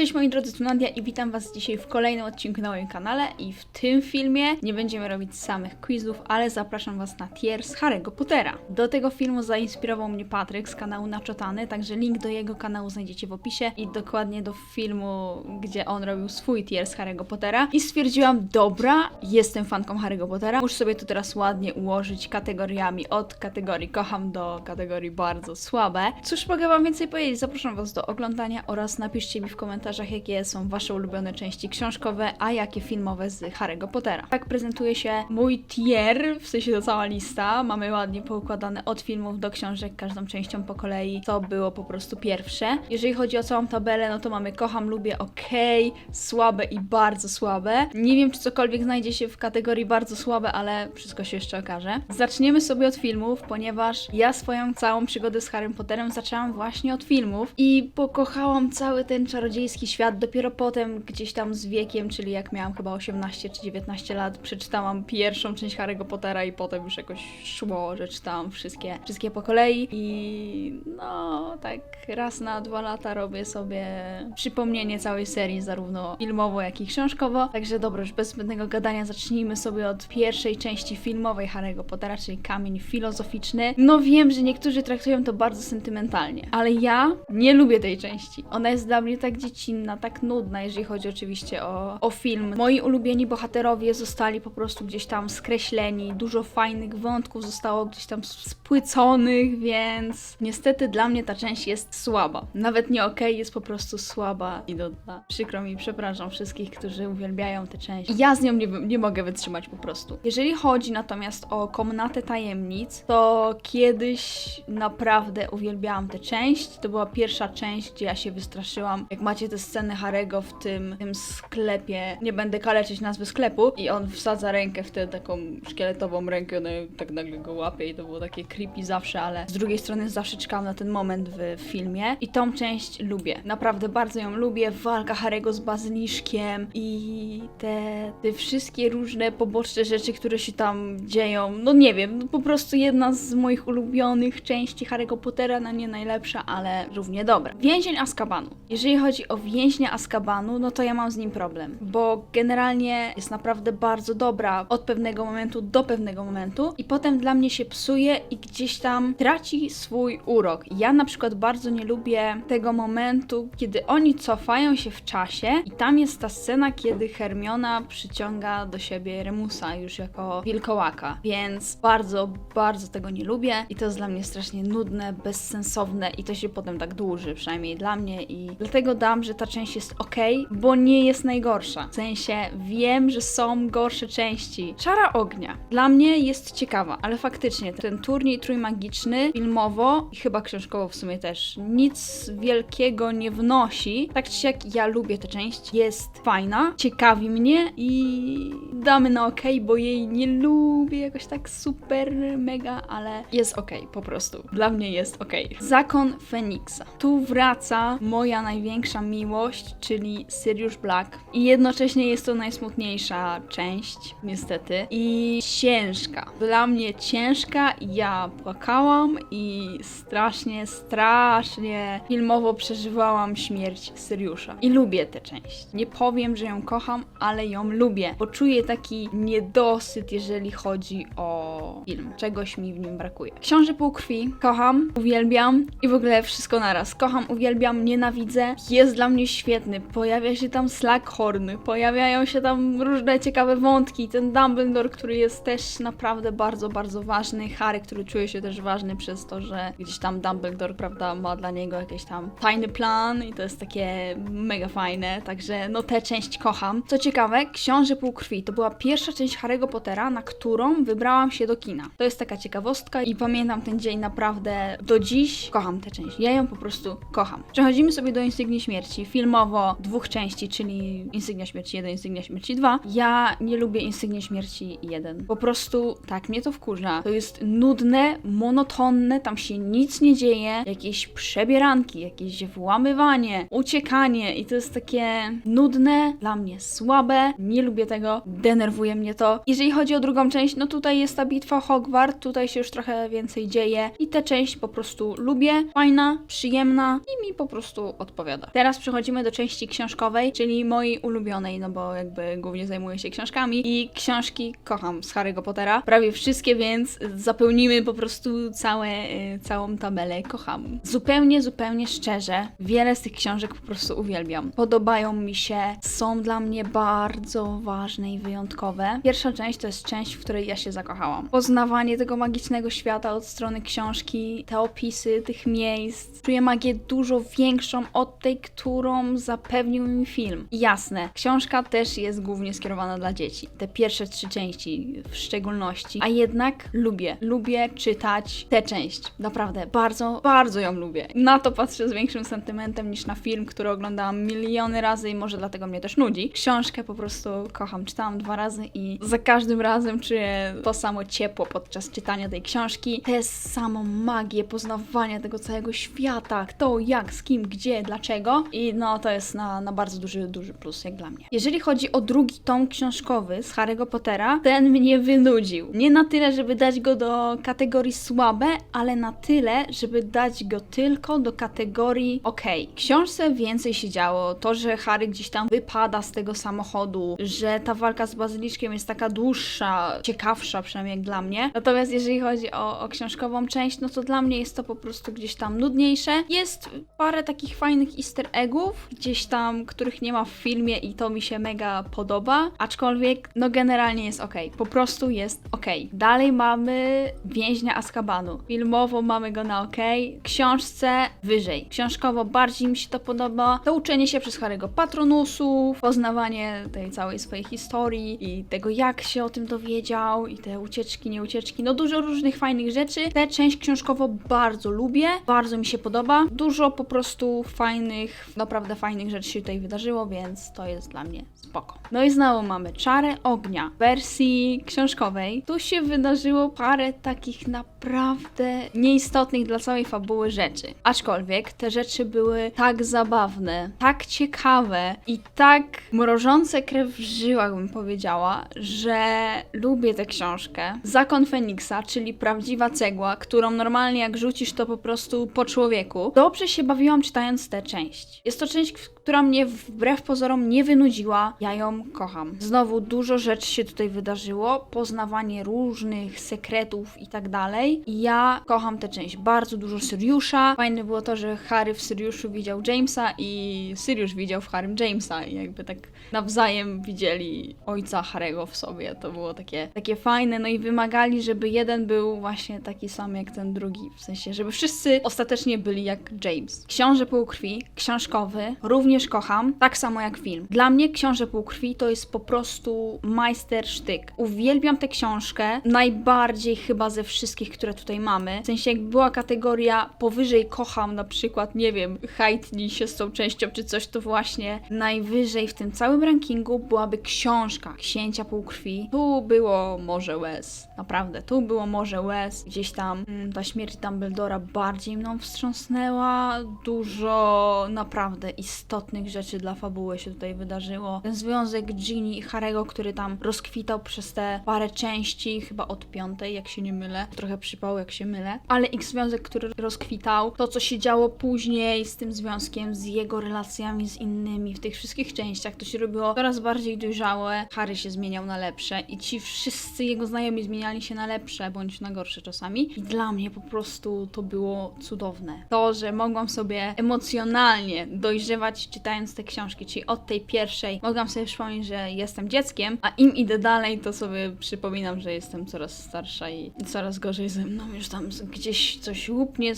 Cześć moi drodzy, tu Nadia i witam was dzisiaj w kolejnym odcinku na moim kanale i w tym filmie nie będziemy robić samych quizów, ale zapraszam was na tier z Harry'ego Pottera. Do tego filmu zainspirował mnie Patryk z kanału Naczotany, także link do jego kanału znajdziecie w opisie i dokładnie do filmu, gdzie on robił swój tier z Harry'ego Pottera i stwierdziłam, dobra, jestem fanką Harry'ego Pottera, muszę sobie to teraz ładnie ułożyć kategoriami od kategorii kocham do kategorii bardzo słabe. Cóż mogę wam więcej powiedzieć? Zapraszam was do oglądania oraz napiszcie mi w komentarzach, jakie są wasze ulubione części książkowe, a jakie filmowe z Harry'ego Pottera. Tak prezentuje się mój tier, w sensie to cała lista. Mamy ładnie poukładane od filmów do książek, każdą częścią po kolei, co było po prostu pierwsze. Jeżeli chodzi o całą tabelę, no to mamy kocham, lubię, okej, słabe i bardzo słabe. Nie wiem, czy cokolwiek znajdzie się w kategorii bardzo słabe, ale wszystko się jeszcze okaże. Zaczniemy sobie od filmów, ponieważ ja swoją całą przygodę z Harrym Potterem zaczęłam właśnie od filmów i pokochałam cały ten czarodziejski świat. Dopiero potem, gdzieś tam z wiekiem, czyli jak miałam chyba 18 czy 19 lat, przeczytałam pierwszą część Harry'ego Pottera i potem już jakoś szło, że czytałam wszystkie, wszystkie po kolei i no tak raz na dwa lata robię sobie przypomnienie całej serii, zarówno filmowo, jak i książkowo. Także dobra, już bez zbędnego gadania zacznijmy sobie od pierwszej części filmowej Harry'ego Pottera, czyli Kamień Filozoficzny. No wiem, że niektórzy traktują to bardzo sentymentalnie, ale ja nie lubię tej części. Ona jest dla mnie tak dziecinna, tak nudna, jeżeli chodzi oczywiście o, o film. Moi ulubieni bohaterowie zostali po prostu gdzieś tam skreśleni, dużo fajnych wątków zostało gdzieś tam spłyconych, więc niestety dla mnie ta część jest słaba. Nawet nie okej, jest po prostu słaba i nudna. Przykro mi, przepraszam wszystkich, którzy uwielbiają tę część. Ja z nią nie, nie mogę wytrzymać po prostu. Jeżeli chodzi natomiast o Komnatę Tajemnic, to kiedyś naprawdę uwielbiałam tę część. To była pierwsza część, gdzie ja się wystraszyłam. Jak macie te sceny Harego w tym, tym sklepie, nie będę kaleczyć nazwy sklepu, i on wsadza rękę w tę taką szkieletową rękę, ona tak nagle go łapie i to było takie creepy zawsze, ale z drugiej strony zawsze czekałam na ten moment w filmie i tą część lubię. Naprawdę bardzo ją lubię. Walka Harego z Bazyliszkiem i te, te wszystkie różne poboczne rzeczy, które się tam dzieją. No nie wiem, no po prostu jedna z moich ulubionych części Harry'ego Pottera, no nie najlepsza, ale równie dobra. Więzień Azkabanu. Jeżeli chodzi o więźnia Azkabanu, no to ja mam z nim problem, bo generalnie jest naprawdę bardzo dobra od pewnego momentu do pewnego momentu i potem dla mnie się psuje i gdzieś tam traci swój urok. Ja na przykład bardzo nie lubię tego momentu, kiedy oni cofają się w czasie i tam jest ta scena, kiedy Hermiona przyciąga do siebie Remusa już jako wilkołaka, więc bardzo, bardzo tego nie lubię i to jest dla mnie strasznie nudne, bezsensowne i to się potem tak dłuży, przynajmniej dla mnie i dlatego dam, że ta część jest ok, bo nie jest najgorsza. W sensie wiem, że są gorsze części. Czara ognia dla mnie jest ciekawa, ale faktycznie ten turniej trójmagiczny filmowo i chyba książkowo w sumie też nic wielkiego nie wnosi. Tak czy siak ja lubię tę część, jest fajna, ciekawi mnie i damy na ok, bo jej nie lubię jakoś tak super mega, ale jest ok po prostu. Dla mnie jest ok. Zakon Feniksa. Tu wraca moja największa miłość, czyli Sirius Black. I jednocześnie jest to najsmutniejsza część, niestety. I ciężka. Dla mnie ciężka. Ja płakałam i strasznie, strasznie filmowo przeżywałam śmierć Siriusza. I lubię tę część. Nie powiem, że ją kocham, ale ją lubię, bo czuję taki niedosyt, jeżeli chodzi o film. Czegoś mi w nim brakuje. Książę Półkrwi kocham, uwielbiam i w ogóle wszystko naraz. Kocham, uwielbiam, nienawidzę. Jest dla mnie świetny. Pojawia się tam Slughorn, pojawiają się tam różne ciekawe wątki. Ten Dumbledore, który jest też naprawdę bardzo, bardzo ważny. Harry, który czuje się też ważny przez to, że gdzieś tam Dumbledore, prawda, ma dla niego jakiś tam tajny plan i to jest takie mega fajne. Także no tę część kocham. Co ciekawe, Książę Półkrwi to była pierwsza część Harry'ego Pottera, na którą wybrałam się do kina. To jest taka ciekawostka i pamiętam ten dzień naprawdę do dziś. Kocham tę część. Ja ją po prostu kocham. Przechodzimy sobie do Insygnii Śmierci. Filmowo dwóch części, czyli Insygnia Śmierci 1, Insygnia Śmierci 2. Ja nie lubię Insygnii Śmierci 1. Po prostu tak mnie to wkurza. To jest nudne, monotonne, tam się nic nie dzieje. Jakieś przebieranki, jakieś włamywanie, uciekanie i to jest takie nudne, dla mnie słabe. Nie lubię tego, denerwuje mnie to. Jeżeli chodzi o drugą część, no tutaj jest ta bitwa Hogwart, tutaj się już trochę więcej dzieje i tę część po prostu lubię. Fajna, przyjemna i mi po prostu odpowiada. Teraz przechodzimy przechodzimy do części książkowej, czyli mojej ulubionej, no bo jakby głównie zajmuję się książkami i książki kocham z Harry'ego Pottera. Prawie wszystkie, więc zapełnimy po prostu całe, y, całą tabelę. Kocham. Zupełnie, zupełnie szczerze, wiele z tych książek po prostu uwielbiam. Podobają mi się, są dla mnie bardzo ważne i wyjątkowe. Pierwsza część to jest część, w której ja się zakochałam. Poznawanie tego magicznego świata od strony książki, te opisy tych miejsc. Czuję magię dużo większą od tej, którą zapewnił mi film. Jasne, książka też jest głównie skierowana dla dzieci. Te pierwsze trzy części w szczególności. A jednak lubię, lubię czytać tę część. Naprawdę, bardzo, bardzo ją lubię. Na to patrzę z większym sentymentem niż na film, który oglądałam miliony razy i może dlatego mnie też nudzi. Książkę po prostu kocham. Czytałam dwa razy i za każdym razem czuję to samo ciepło podczas czytania tej książki. Tę samą magię poznawania tego całego świata. Kto, jak, z kim, gdzie, dlaczego. I no, to jest na, na bardzo duży, duży plus, jak dla mnie. Jeżeli chodzi o drugi tom książkowy z Harry'ego Pottera, ten mnie wynudził. Nie na tyle, żeby dać go do kategorii słabe, ale na tyle, żeby dać go tylko do kategorii okej. W książce więcej się działo. To, że Harry gdzieś tam wypada z tego samochodu, że ta walka z bazyliszkiem jest taka dłuższa, ciekawsza przynajmniej jak dla mnie. Natomiast jeżeli chodzi o, o książkową część, no to dla mnie jest to po prostu gdzieś tam nudniejsze. Jest parę takich fajnych easter eggów, gdzieś tam, których nie ma w filmie i to mi się mega podoba. Aczkolwiek, no generalnie jest ok. Po prostu jest ok. Dalej mamy więźnia Azkabanu. Filmowo mamy go na ok. Książce wyżej. Książkowo bardziej mi się to podoba. To uczenie się przez Harry'ego Patronusów, poznawanie tej całej swojej historii i tego, jak się o tym dowiedział i te ucieczki, nie ucieczki. No dużo różnych fajnych rzeczy. Tę część książkowo bardzo lubię. Bardzo mi się podoba. Dużo po prostu fajnych, naprawdę fajnych rzeczy się tutaj wydarzyło, więc to jest dla mnie spoko. No i znowu mamy Czarę Ognia w wersji książkowej. Tu się wydarzyło parę takich naprawdę nieistotnych dla całej fabuły rzeczy. Aczkolwiek te rzeczy były tak zabawne, tak ciekawe i tak mrożące krew w żyłach, bym powiedziała, że lubię tę książkę. Zakon Feniksa, czyli prawdziwa cegła, którą normalnie jak rzucisz to po prostu po człowieku. Dobrze się bawiłam czytając tę część. Jest to część, która mnie wbrew pozorom nie wynudziła. Ja ją kocham. Znowu dużo rzeczy się tutaj wydarzyło, poznawanie różnych sekretów i tak dalej. Ja kocham tę część. Bardzo dużo Syriusza. Fajne było to, że Harry w Syriuszu widział Jamesa i Sirius widział w Harrym Jamesa i jakby tak nawzajem widzieli ojca Harry'ego w sobie. To było takie, takie fajne, no i wymagali, żeby jeden był właśnie taki sam jak ten drugi. W sensie, żeby wszyscy ostatecznie byli jak James. Książę Półkrwi, książkowy, również kocham, tak samo jak film. Dla mnie Książę Półkrwi to jest po prostu majstersztyk. Uwielbiam tę książkę, najbardziej chyba ze wszystkich, które tutaj mamy. W sensie, jak była kategoria powyżej kocham, na przykład, nie wiem, hajtnij się z tą częścią czy coś, to właśnie najwyżej w tym całym rankingu byłaby książka Księcia Półkrwi. Tu było Morze Łez. Naprawdę, tu było Morze Łez. Gdzieś tam mm, ta śmierć Dumbledora bardziej mną wstrząsnęła. Dużo naprawdę istotnych rzeczy dla fabuły się tutaj wydarzyło. Ten związek Ginny i Harego, który tam rozkwitał przez te parę części, chyba od piątej, jak się nie mylę. Trochę przypał, jak się mylę. Ale ich związek, który rozkwitał, to co się działo później z tym związkiem, z jego relacjami z innymi w tych wszystkich częściach, to się robiło coraz bardziej dojrzałe. Harry się zmieniał na lepsze i ci wszyscy jego znajomi zmieniali się na lepsze, bądź na gorsze czasami. I dla mnie po prostu to było cudowne. To, że mogłam sobie emocjonalnie dojrzewać czytając te książki, czyli od tej pierwszej mogłam sobie przypomnieć, że jestem dzieckiem, a im idę dalej, to sobie przypominam, że jestem coraz starsza i coraz gorzej ze mną. Już tam gdzieś coś łupnie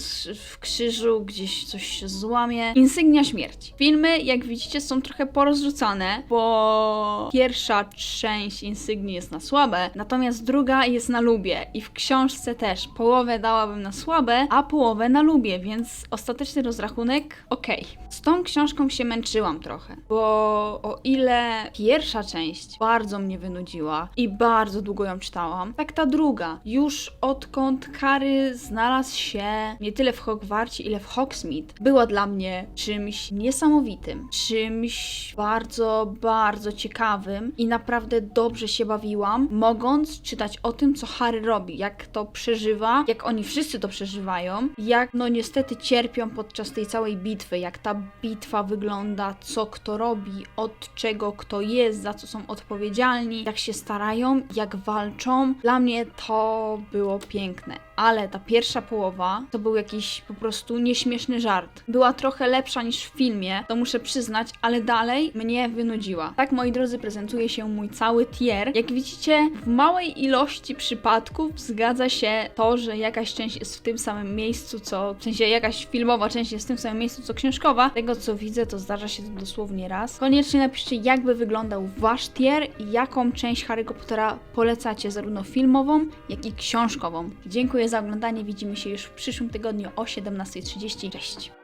w krzyżu, gdzieś coś się złamie. Insygnia śmierci. Filmy, jak widzicie, są trochę porozrzucane, bo pierwsza część Insygnii jest na słabe, natomiast druga jest na lubie i w książce też. Połowę dałabym na słabe, a połowę na lubie, więc ostateczny rozrachunek okej. Z tą książką się męczyłam trochę, bo o ile pierwsza część bardzo mnie wynudziła i bardzo długo ją czytałam, tak ta druga, już odkąd Harry znalazł się nie tyle w Hogwarcie, ile w Hogsmeade, była dla mnie czymś niesamowitym, czymś bardzo, bardzo ciekawym i naprawdę dobrze się bawiłam, mogąc czytać o tym, co Harry robi, jak to przeżywa, jak oni wszyscy to przeżywają, jak no niestety cierpią podczas tej całej bitwy, jak ta bitwa wygląda wygląda, co kto robi, od czego kto jest, za co są odpowiedzialni, jak się starają, jak walczą. Dla mnie to było piękne. Ale ta pierwsza połowa to był jakiś po prostu nieśmieszny żart. Była trochę lepsza niż w filmie, to muszę przyznać, ale dalej mnie wynudziła. Tak, moi drodzy, prezentuje się mój cały tier. Jak widzicie, w małej ilości przypadków zgadza się to, że jakaś część jest w tym samym miejscu, co w sensie jakaś filmowa część jest w tym samym miejscu, co książkowa. Tego co widzę, to zdarza się dosłownie raz. Koniecznie napiszcie, jakby wyglądał wasz tier i jaką część Harry'ego Pottera polecacie, zarówno filmową, jak i książkową. Dziękuję za oglądanie. Widzimy się już w przyszłym tygodniu o 17.30. Cześć!